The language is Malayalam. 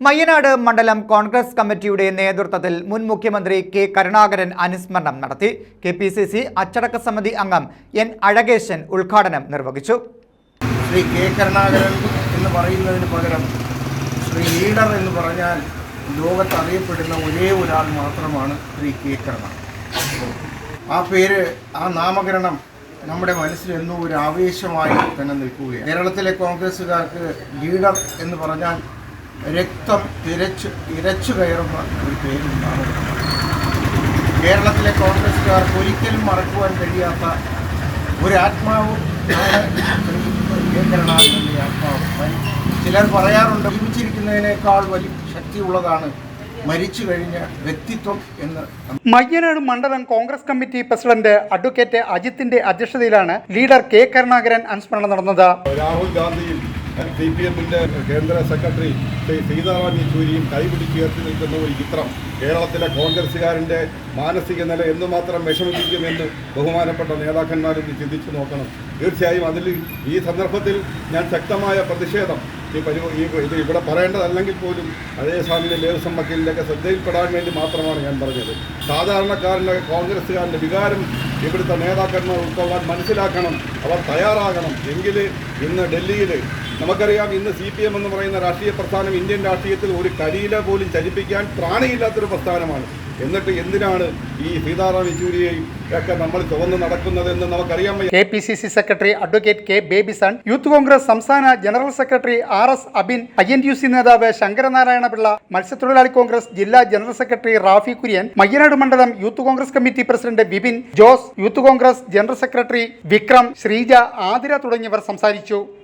മയ്യനാട് മണ്ഡലം കോൺഗ്രസ് കമ്മിറ്റിയുടെ നേതൃത്വത്തിൽ മുൻ മുഖ്യമന്ത്രി കെ കരുണാകരൻ അനുസ്മരണം നടത്തി. കെ പി സി സി അച്ചടക്ക സമിതി അംഗം എൻ അഴകേശൻ ഉദ്ഘാടനം നിർവഹിച്ചു. ശ്രീ കെ കരുണാകരൻ എന്ന് പറയുന്നതിന് പകരം ശ്രീ ലീഡർ എന്ന് പറഞ്ഞാൽ ലോകത്ത് അറിയപ്പെടുന്ന ഒരേ ഒരാൾ മാത്രമാണ് ശ്രീ കെ കരുണാകരൻ. ആ പേര് ആ നാമകരണം നമ്മുടെ മനസ്സിൽ എന്നും ഒരു ആവേശമായി തന്നെ നിൽക്കുകയാണ്. കേരളത്തിലെ കോൺഗ്രസ്സുകാർക്ക് ലീഡർ എന്ന് പറഞ്ഞാൽ രക്തം തിരച്ച് ഇരച്ചു കയറുന്ന ഒരു പേരുണ്ടാണ് കേരളത്തിലെ കോൺഗ്രസ്സുകാർക്ക് ഒരിക്കലും മറക്കുവാൻ കഴിയാത്ത ഒരു ആത്മാവും ആണ് ശ്രീ കെ ആത്മാവ്. ചിലർ പറയാറുണ്ട് ജീവിച്ചിരിക്കുന്നതിനേക്കാൾ വലിയ ശക്തിയുള്ളതാണ് മരിച്ചു കഴിഞ്ഞ വ്യക്തിത്വം എന്ന്. മയ്യനാട് മണ്ഡലം കോൺഗ്രസ് കമ്മിറ്റി പ്രസിഡന്റ് അഡ്വക്കേറ്റ് അജിത്തിന്റെ അധ്യക്ഷതയിലാണ് ലീഡർ കെ കരുണാകരൻ അനുസ്മരണം നടന്നത്. രാഹുൽ ഗാന്ധിയും സി പി എമ്മിന്റെ കേന്ദ്ര സെക്രട്ടറി ശ്രീ സീതാറാം യെച്ചൂരിയും കൈപിടിച്ചുയർത്തി നിൽക്കുന്ന ഒരു ചിത്രം. കേരളത്തിലെ കോൺഗ്രസ്സുകാരന്റെ മാനസിക നില എന്തുമാത്രം വിഷമിപ്പിക്കുമെന്ന് ബഹുമാനപ്പെട്ട നേതാക്കന്മാരും ചിന്തിച്ചു നോക്കണം. തീർച്ചയായും അതിൽ ഈ സന്ദർഭത്തിൽ ഞാൻ ശക്തമായ പ്രതിഷേധം ഈ പരി ഇത് ഇവിടെ പറയേണ്ടതല്ലെങ്കിൽ പോലും അതേസ്വാമിന്റെ ദേവസ്വം വക്കീലിന്റെയൊക്കെ ശ്രദ്ധയിൽപ്പെടാൻ വേണ്ടി മാത്രമാണ് ഞാൻ പറഞ്ഞത്. സാധാരണക്കാരന്റെ കോൺഗ്രസ്സുകാരന്റെ വികാരം ഇവിടുത്തെ നേതാക്കന്മാർ ഉൾക്കൊള്ളാൻ മനസ്സിലാക്കണം. അവർ തയ്യാറാകണം. എങ്കിൽ ഇന്ന് ഡൽഹിയിൽ നമുക്കറിയാം ഇന്ന് സി പി എം എന്ന് പറയുന്ന രാഷ്ട്രീയ പ്രസ്ഥാനം ഇന്ത്യൻ രാഷ്ട്രീയത്തിൽ ഒരു കരിയില പോലും ചലിപ്പിക്കാൻ പ്രാണിയില്ലാത്തൊരു പ്രസ്ഥാനമാണ്. എന്നിട്ട് എന്തിനാണ് ഈ സീതാറാം യെച്ചൂരിയെയും ഒക്കെ നമ്മൾ ചുവന്ന് നടക്കുന്നതെന്ന് നമുക്കറിയാം K P C C secretary advocate K Babyson youth congress സംസ്ഥാന general secretary R S Abin I N U C നേതാവ് ശങ്കരനാരായണ പിള്ള മത്സ്യത്തൊഴിലാളി കോൺഗ്രസ് ജില്ലാ ജനറൽ സെക്രട്ടറി റാഫി കുര്യൻ മയ്യനാട് മണ്ഡലം youth congress committee president Bipin Jose youth congress general secretary Vikram Sreeja Athira തുടങ്ങിയവർ സംസാരിച്ചു.